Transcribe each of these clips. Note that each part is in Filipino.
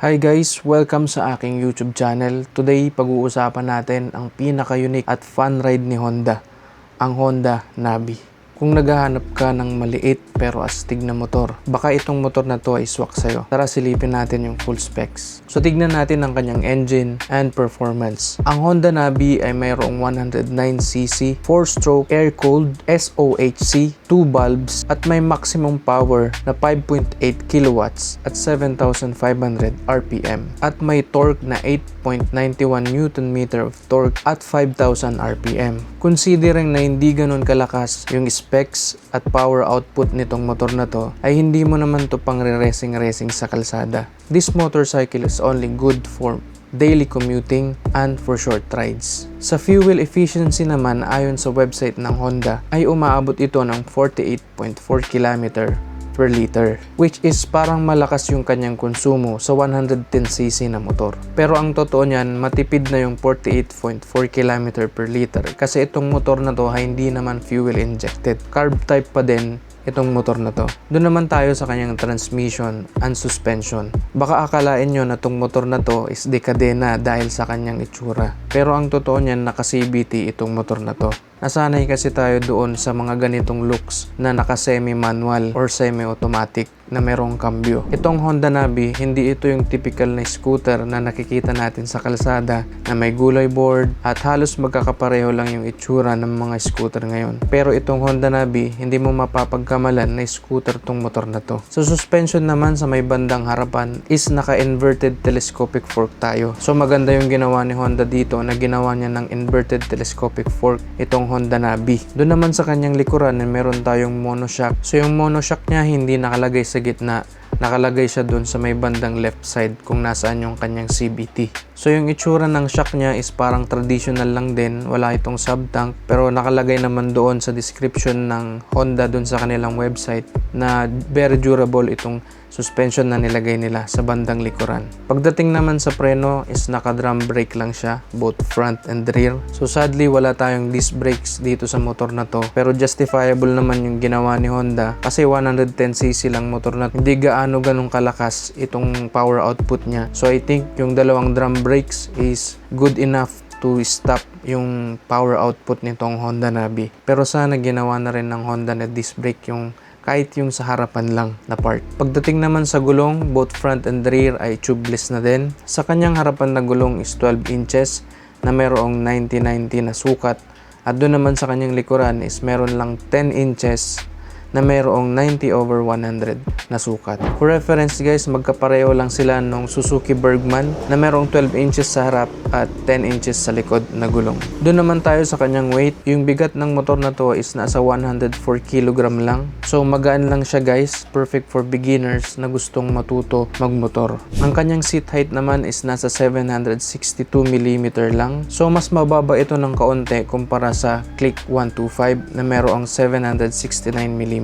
Hi guys! Welcome sa aking YouTube channel. Today, pag-uusapan natin ang pinaka-unique at fun ride ni Honda, ang Honda Navi. Kung naghahanap ka ng maliit pero astig na motor, baka itong motor na to ay swak sa'yo. Tara silipin natin yung full specs. So tignan natin ang kanyang engine and performance. Ang Honda Navi ay mayroong 109cc, 4-stroke, air-cooled, SOHC, 2 bulbs at may maximum power na 5.8 kilowatts at 7,500 RPM at may torque na 8.91 Newton meter of torque at 5,000 RPM. Considering na hindi ganun kalakas yung specs at power output nitong motor na to ay hindi mo naman to pang racing racing sa kalsada. This motorcycle is only good for daily commuting and for short rides. Sa fuel efficiency naman ayon sa website ng Honda ay umaabot ito ng 48.4 km per liter which is parang malakas yung kanyang konsumo sa 110cc na motor. Pero ang totoo niyan, matipid na yung 48.4 km per liter kasi itong motor na to ay hindi naman fuel injected. Carb type pa din itong motor na to. Doon naman tayo sa kanyang transmission and suspension. Baka akalain nyo na itong motor na to is dekadena dahil sa kanyang itsura. Pero ang totoo niyan, naka-CBT itong motor na to. Nasanay kasi tayo doon sa mga ganitong looks na naka-semi-manual or semi-automatic na merong kambyo. Itong Honda Navi, hindi ito yung typical na scooter na nakikita natin sa kalsada na may gulay board at halos magkakapareho lang yung itsura ng mga scooter ngayon. Pero itong Honda Navi, hindi mo mapapagkamalan na scooter tong motor na to. Sa suspension naman sa may bandang harapan is naka-inverted telescopic fork tayo. So maganda yung ginawa ni Honda dito na ginawa niya ng inverted telescopic fork itong Honda Navi. Doon naman sa kanyang likuran meron tayong monoshock. So yung monoshock niya hindi nakalagay sa gitna nakalagay siya doon sa may bandang left side kung nasaan yung kanyang CBT. So yung itsura ng shock niya is parang traditional lang din, wala itong sub-tank pero nakalagay naman doon sa description ng Honda doon sa kanilang website na very durable itong suspension na nilagay nila sa bandang likuran. Pagdating naman sa preno is naka-drum brake lang siya, both front and rear. So sadly wala tayong disc brakes dito sa motor na to pero justifiable naman yung ginawa ni Honda kasi 110cc lang motor na hindi gaano ganong kalakas itong power output niya. So I think yung dalawang drum brakes is good enough to stop yung power output nitong Honda Navi. Pero sana ginawa na rin ng Honda na disc brake yung kahit yung sa harapan lang na part. Pagdating naman sa gulong, both front and rear ay tubeless na din. Sa kanyang harapan na gulong is 12 inches na mayroong 90-90 na sukat. At doon naman sa kanyang likuran is meron lang 10 inches na mayroong 90 over 100 na sukat. For reference guys, magkapareho lang sila nung Suzuki Bergman na mayroong 12 inches sa harap at 10 inches sa likod na gulong. Doon naman tayo sa kanyang weight. Yung bigat ng motor na to is nasa 104 kg lang. So magaan lang siya guys. Perfect for beginners na gustong matuto magmotor. Ang kanyang seat height naman is nasa 762 mm lang. So mas mababa ito ng kaunti kumpara sa Click 125 na mayroong 769 mm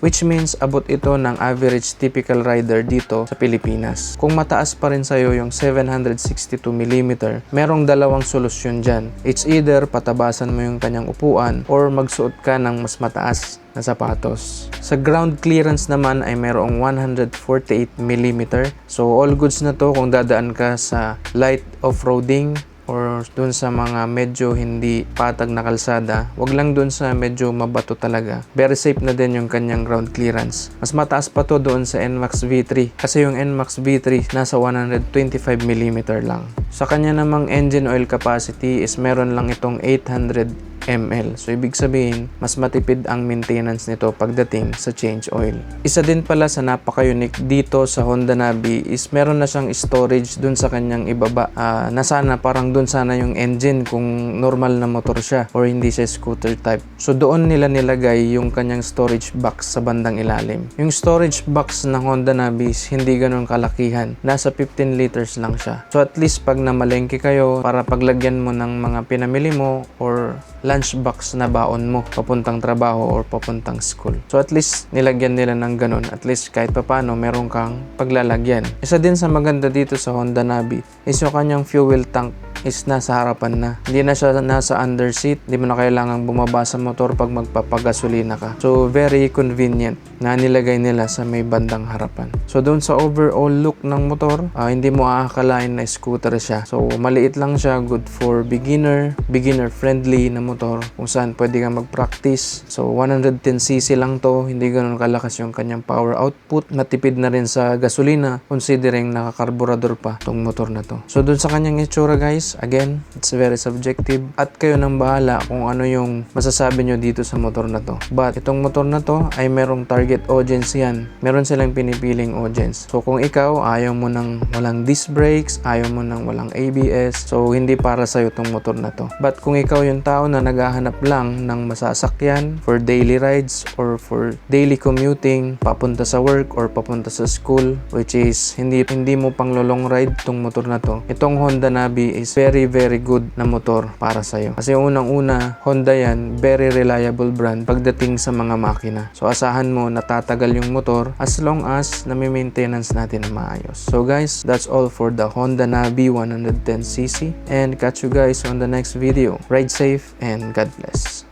which means abot ito ng average typical rider dito sa Pilipinas. Kung mataas pa rin sa'yo yung 762mm, merong dalawang solusyon dyan. It's either patabasan mo yung kanyang upuan or magsuot ka ng mas mataas na sapatos. Sa ground clearance naman ay merong 148mm. So all goods na to kung dadaan ka sa light off-roading or dun sa mga medyo hindi patag na kalsada, wag lang dun sa medyo mabato talaga. Very safe na din yung kanyang ground clearance. Mas mataas pa to doon sa NMAX V3 kasi yung NMAX V3 nasa 125mm lang. Sa kanya namang engine oil capacity is meron lang itong 800 ml. So, ibig sabihin, mas matipid ang maintenance nito pagdating sa change oil. Isa din pala sa napaka-unique dito sa Honda Navi is meron na siyang storage dun sa kanyang ibaba. Uh, na sana parang dun sana yung engine kung normal na motor siya or hindi siya scooter type. So, doon nila nilagay yung kanyang storage box sa bandang ilalim. Yung storage box ng Honda Navi is hindi ganun kalakihan. Nasa 15 liters lang siya. So, at least pag namalengke kayo para paglagyan mo ng mga pinamili mo or lunchbox na baon mo papuntang trabaho or papuntang school. So at least nilagyan nila ng ganun. At least kahit papano meron kang paglalagyan. Isa din sa maganda dito sa Honda Navi is yung kanyang fuel tank is nasa harapan na. Hindi na siya nasa under seat. Hindi mo na kailangang bumaba sa motor pag magpapagasolina ka. So, very convenient na nilagay nila sa may bandang harapan. So, doon sa overall look ng motor, ah, hindi mo aakalain na scooter siya. So, maliit lang siya. Good for beginner, beginner-friendly na motor kung saan pwede kang mag-practice. So, 110cc lang to. Hindi ganun kalakas yung kanyang power output. Natipid na rin sa gasolina considering nakakarburador pa tong motor na to. So, doon sa kanyang itsura guys, again, it's very subjective. At kayo nang bahala kung ano yung masasabi nyo dito sa motor na to. But, itong motor na to ay merong target audience yan. Meron silang pinipiling audience. So, kung ikaw, ayaw mo ng walang disc brakes, ayaw mo ng walang ABS, so hindi para sa'yo itong motor na to. But kung ikaw yung tao na naghahanap lang ng masasakyan for daily rides or for daily commuting, papunta sa work or papunta sa school, which is hindi hindi mo pang long ride itong motor na to. Itong Honda Navi is very very good na motor para sa'yo. Kasi unang-una, Honda yan, very reliable brand pagdating sa mga makina. So asahan mo natatagal yung motor as long as nami-maintenance natin na maayos. So guys, that's all for the Honda Navi 110cc and catch you guys on the next video. Ride safe and God bless.